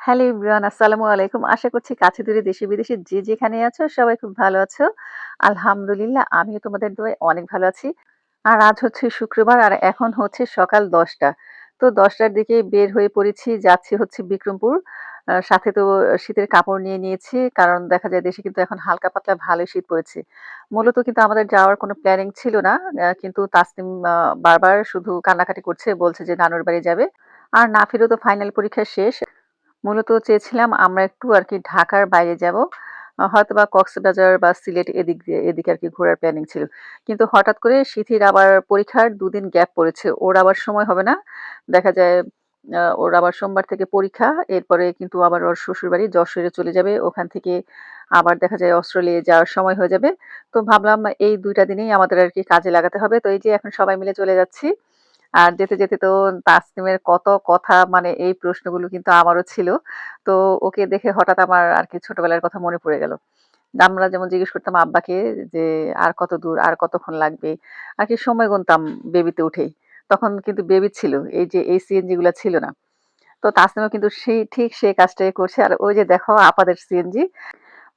Hello everyone, আসসালামু আলাইকুম। আশা করছি কাছে দূরে দেশে বিদেশে যে যেখানে আছো, সবাই খুব ভালো আছো। আলহামদুলিল্লাহ, আমিও তোমাদের দোয়ায় অনেক ভালো আছি। আর আজ হচ্ছে শুক্রবার, আর এখন হচ্ছে সকাল ১০টা। তো ১০টার দিকে বের হয়ে পড়েছি, যাচ্ছি হচ্ছে বিক্রমপুর। সাথে তো শীতের কাপড় নিয়ে নিয়েছি। কারণ দেখা যায় দেশে কিন্তু এখন হালকা পাতলা ভালোই শীত পড়েছে। মূলত কিন্তু আমাদের যাওয়ার কোনো প্ল্যানিং ছিল না। কিন্তু তাসনিম বারবার শুধু কান্নাকাটি করছে, বলছে যে নানুর বাড়ি যাবে। আর না ফিরেও তো ফাইনাল পরীক্ষা শেষ। মূলত চেয়েছিলাম আমরা একটু আর কি ঢাকার বাইরে যাব। হয়তো বা কক্সবাজার বা সিলেট এদিক দিয়ে, এদিকে আর কি ঘোরার প্ল্যানিং ছিল। কিন্তু হঠাৎ করে সিথির আবার পরীক্ষার দুদিন গ্যাপ পড়েছে। ওর আবার সময় হবে না। দেখা যায় ওর আবার সোমবার থেকে পরীক্ষা। এরপরে কিন্তু আবার ওর শ্বশুরবাড়ি যশোরে চলে যাবে। ওখান থেকে আবার দেখা যায় অস্ট্রেলিয়া যাওয়ার সময় হয়ে যাবে। তো ভাবলাম এই দুইটা দিনেই আমাদের আর কি কাজে লাগাতে হবে। তো এই যে এখন সবাই মিলে চলে যাচ্ছি। আর যেতে, যেতে তো তাসনিমের কত কথা মানে এই প্রশ্নগুলো কিন্তু আমারও ছিল। তো ওকে দেখে হঠাৎ আমার আর কি ছোটবেলার কথা মনে পড়ে গেল। আমরা যেমন জিজ্ঞেস করতাম আব্বাকে যে, "আর কত দূর? আর কতক্ষণ লাগবে?" আর কি সময় গুনতাম বেবিতে উঠেই। তখন কিন্তু বেবি ছিল। এই যে এই সিএনজি গুলা ছিল না। তো তাসনিমও কিন্তু সেই ঠিক সেই কাজটাই করছে। আর ওই যে দেখো আপাদের সিএনজি।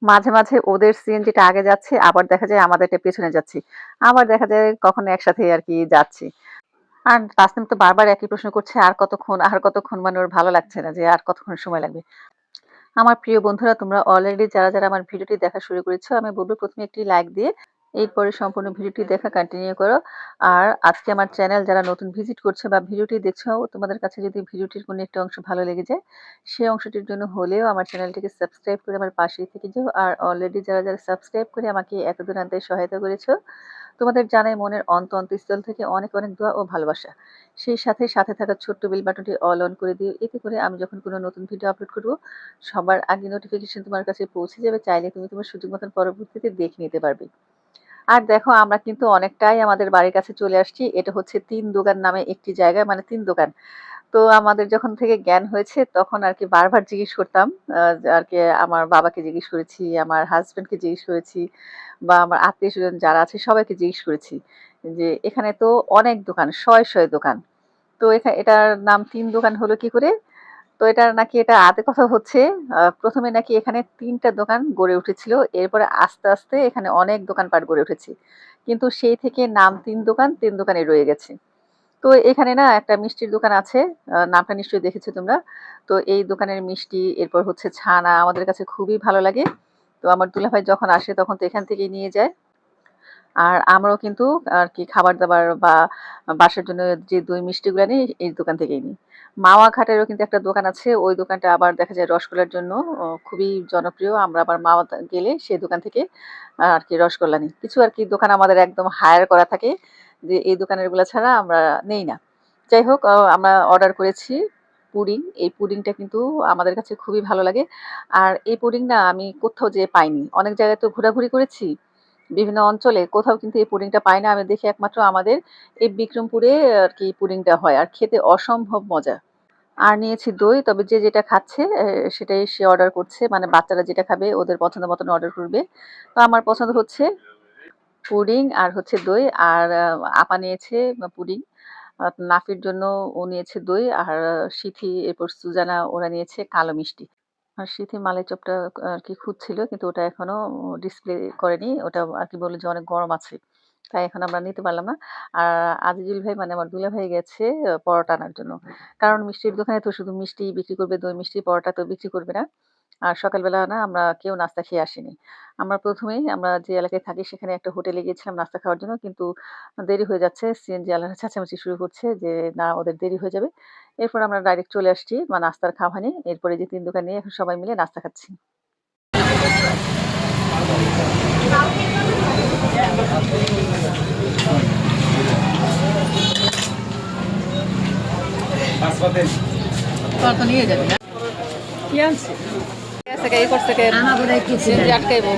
মাঝে, মাঝে ওদের সিএনজিটা আগে যাচ্ছে, আবার দেখা যায় আমাদেরটা পেছনে যাচ্ছি। আবার দেখা যায় কখনো একসাথেই আরকি যাচ্ছি। আর তাসনিম তো বারবার একই প্রশ্ন করছে, "আর কতক্ষণ? আর কতক্ষণ?" মানে ওর ভালো লাগছে না যে আর কতক্ষণ সময় লাগবে। আমার প্রিয় বন্ধুরা তোমরা অলরেডি যারা, যারা আমার ভিডিওটি দেখা শুরু করেছ আমি বলব প্রথমে একটি লাইক দিয়ে এরপরে সম্পূর্ণ ভিডিওটি দেখা কন্টিনিউ করো। আর আজকে আমার চ্যানেল যারা নতুন ভিজিট করছে বা ভিডিওটি দেখছ তোমাদের কাছে যদি ভিডিওটির কোনো একটা অংশ ভালো লেগে যায়, সেই অংশটির জন্য হলেও আমার চ্যানেলটিকে সাবস্ক্রাইব করে আমার পাশেই থেকে যাও। আর অলরেডি যারা, যারা সাবস্ক্রাইব করে আমাকে এতদূর আনতে সহায়তা করেছ, তোমাদের জানাই মনের অন্ত অন্তঃস্থল থেকে অনেক, অনেক দোয়া ও ভালোবাসা। সেই সাথে, সাথে থাকা ছোট্ট বেল বাটনটি অল অন করে দিও। এতে করে আমি যখন কোনো নতুন ভিডিও আপলোড করব, সবার আগে নোটিফিকেশন তোমার কাছে পৌঁছে যাবে। চাইলে তুমি তোমার সুযোগ মতন পরবর্তীতে দেখে নিতে পারবে। আর দেখো আমরা কিন্তু অনেকটাই আমাদের বাড়ির কাছে চলে আসছি। এটা হচ্ছে তিন দোকান নামে একটি জায়গা মানে তিন দোকান। তো আমাদের যখন থেকে জ্ঞান হয়েছে তখন আর কি বারবার জিজ্ঞেস করতাম। আর কি আমার বাবাকে জিজ্ঞেস করেছি, আমার হাজব্যান্ডকে জিজ্ঞেস করেছি বা আমার আত্মীয় স্বজন যারা আছে সবাইকে জিজ্ঞেস করেছি যে, "এখানে তো অনেক দোকান, শয়ে, শয়ে দোকান। তো এখা এটার নাম তিন দোকান হলো কি করে?" তো এটা নাকি এটা আদে কথা হচ্ছে প্রথমে নাকি এখানে ৩ টা দোকান গড়ে উঠেছিল। এরপরে আস্তে, আস্তে এখানে অনেক দোকানপাট গড়ে উঠেছে। কিন্তু সেই থেকে নাম তিন দোকান, ৩ দোকানে রয়ে গেছে। তো এখানে না একটা মিষ্টির দোকান আছে। নামটা নিশ্চয়ই দেখেছ তোমরা। তো এই দোকানের মিষ্টি, এরপর হচ্ছে ছানা আমাদের কাছে খুবই ভালো লাগে। তো আমার দুলাভাই যখন আসে তখন তো এখান থেকেই নিয়ে যায়। আর আমরাও কিন্তু আর কি খাবার-দাবার বা বাসার জন্য যে দই মিষ্টিগুলো নিই এই দোকান থেকেই নিই। মাওয়া ঘাটেরও কিন্তু একটা দোকান আছে। ওই দোকানটা আবার দেখা যায় রসগোল্লার জন্য খুবই জনপ্রিয়। আমরা আবার মাওয়া গেলে সেই দোকান থেকে আর কি রসগোল্লা নিই। কিছু আর কি দোকান আমাদের একদম হায়ার করা থাকে, যে এই দোকানেরগুলা ছাড়া আমরা নেই না। যাই হোক আমরা অর্ডার করেছি পুডিং। এই পুডিংটা কিন্তু আমাদের কাছে খুবই ভালো লাগে। আর এই পুডিং না আমি কোথাও যেয়ে পাইনি। অনেক জায়গায় তো ঘোরাঘুরি করেছি। বিভিন্ন অঞ্চলে কোথাও কিন্তু এই পুডিংটা পাই না। আমি দেখি একমাত্র আমাদের এই বিক্রমপুরে আর কি পুডিংটা হয়। আর খেতে অসম্ভব মজা। আর নিয়েছি দই। তবে যে যেটা খাচ্ছে সেটাই সে অর্ডার করছে। মানে বাচ্চারা যেটা খাবে, ওদের পছন্দ মতন অর্ডার করবে। তো আমার পছন্দ হচ্ছে পুডিং আর হচ্ছে দই। আর আপা নিয়েছে পুডিং। নাফির জন্য ও নিয়েছে দই। আর সিথি, এরপর সুজানা, ওরা নিয়েছে কালো মিষ্টি। আর সিথি মালাই চপটা আরকি খুঁজছিল কিন্তু ওটা এখনও ডিসপ্লে করেনি। ওটা আর কি বলল যে অনেক গরম আছে। তাই এখন আমরা নিতে পারলাম না। আর আজিজুল ভাই মানে আমার দুলাভাই গেছে পরোটা আনার জন্য। কারণ মিষ্টির দোকানে তো শুধু মিষ্টি বিক্রি করবে, দই মিষ্টি, পরোটা তো বিক্রি করবে না। আর সকালবেলা না আমরা কেউ নাস্তা খেয়ে আসিনি। আমরা প্রথমেই আমরা যে এলাকায় থাকি সেখানে একটা হোটেলে গিয়েছিলাম নাস্তা খাওয়ার জন্য। কিন্তু দেরি হয়ে যাচ্ছে। সিএনজি আলারা চেঁচামেচি শুরু করছে যে না ওদের দেরি হয়ে যাবে। এরপর আমরা ডাইরেক্ট চলে আসছি বা নাস্তার খাওয়া নিয়ে। এরপরে যে তিন দোকান নিয়ে এখন সবাই মিলে নাস্তা খাচ্ছি। তোরা নিয়ে যাবি না কি আনছি? থেকে করছে। আটকাইবো।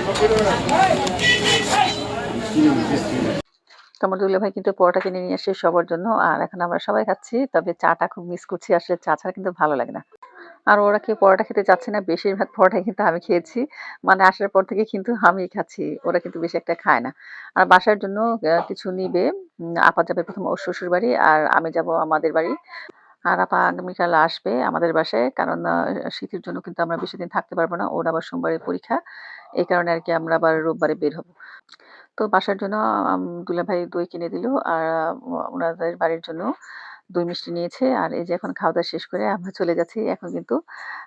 তো আমার দুলাভাই কিন্তু পরোটা কিনে নিয়ে আসছে সবার জন্য। আর এখন আমরা সবাই খাচ্ছি। তবে চাটা খুব মিস করছি। আসলে চা ছাড়া কিন্তু ভালো লাগে না। আর ওরা কেউ পরোটা খেতে চাচ্ছে না। বেশিরভাগ পরোটাই কিন্তু আমি খেয়েছি। মানে আসার পর থেকে কিন্তু আমি খাচ্ছি। ওরা কিন্তু বেশি একটা খায় না। আর বাসার জন্য কিছু নিবে। আপা যাবে ১ম ওর শ্বশুর বাড়ি, আর আমি যাব আমাদের বাড়ি। আর আপা আগামীকাল আসবে আমাদের বাসায়। কারণ শীতের জন্য কিন্তু আমরা বেশি দিন থাকতে পারব না। ওর আবার সোমবারে পরীক্ষা। এই কারণে আরকি আমরা আবার রোববারে বের হব। তো বাসার জন্য, আম দুলাভাই দই কিনে দিল। আর ওনাদের বাড়ির জন্য দই মিষ্টি নিয়েছে। আর এই যে এখন খাওয়া-দাওয়া শেষ করে আমরা চলে যাচ্ছি। এখন কিন্তু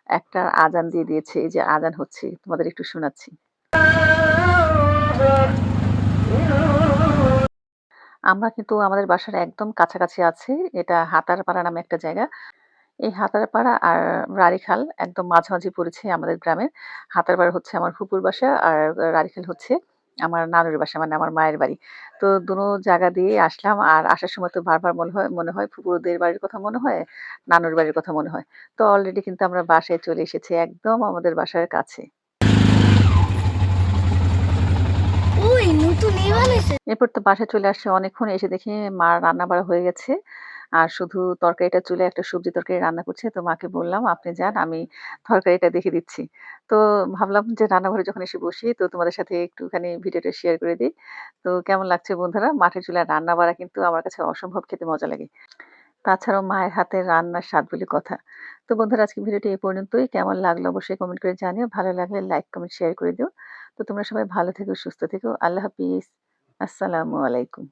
একটা আজান দিয়ে দিয়েছে। এই যে আজান হচ্ছে। তোমাদের একটু শোনাচ্ছি। আমরা কিন্তু আমাদের বাসার একদম কাছাকাছি আছে এটা হাতারপাড়া নামে একটা জায়গা। এই হাতারপাড়া আর রাড়ীখাল একদম মাঝামাঝি পড়েছে আমাদের গ্রামের। হাতারপাড়া হচ্ছে আমার ফুপুর বাসা আর রাড়ীখাল হচ্ছে আমার নানুর বাসা মানে আমার মায়ের বাড়ি। তো দুনো জায়গা দিয়েই আসলাম। আর আসার সময় তো বারবার মনে হয় মনে হয় ফুপুদের বাড়ির কথা মনে হয়, নানুর বাড়ির কথা মনে হয়। তো অলরেডি কিন্তু আমরা বাসায় চলে এসেছি একদম আমাদের বাসার কাছে। এরপর তো বাসায় চলে আসছে অনেকক্ষণ এসে দেখি মা রান্না-বাড়া হয়ে গেছে। আর শুধু তরকারিটা চুলে একটা সবজি তরকারি রান্না করছে। তো মাকে বললাম, "আপনি যান আমি তরকারিটা দেখে দিচ্ছি।" তো ভাবলাম যে রান্নাঘরে যখন এসে বসি তো তোমাদের সাথে একটুখানি ভিডিওটা শেয়ার করে দেই। তো কেমন লাগছে বন্ধুরা? মাটির চুলার রান্না-বাড়া কিন্তু আমার কাছে অসম্ভব খেতে মজা লাগে। তাছাড়াও মায়ের হাতের রান্নার স্বাদ বলে কথা। তো বন্ধুরা আজকে ভিডিওটি এই পর্যন্তই। কেমন লাগল অবশ্যই কমেন্ট করে জানিও। ভালো লাগলে লাইক, কমেন্ট, শেয়ার করে দিও। তো তোমরা সবাই ভালো থেকো, সুস্থ থেকো। আল্লাহ হাফিজ। আসসালামু আলাইকুম।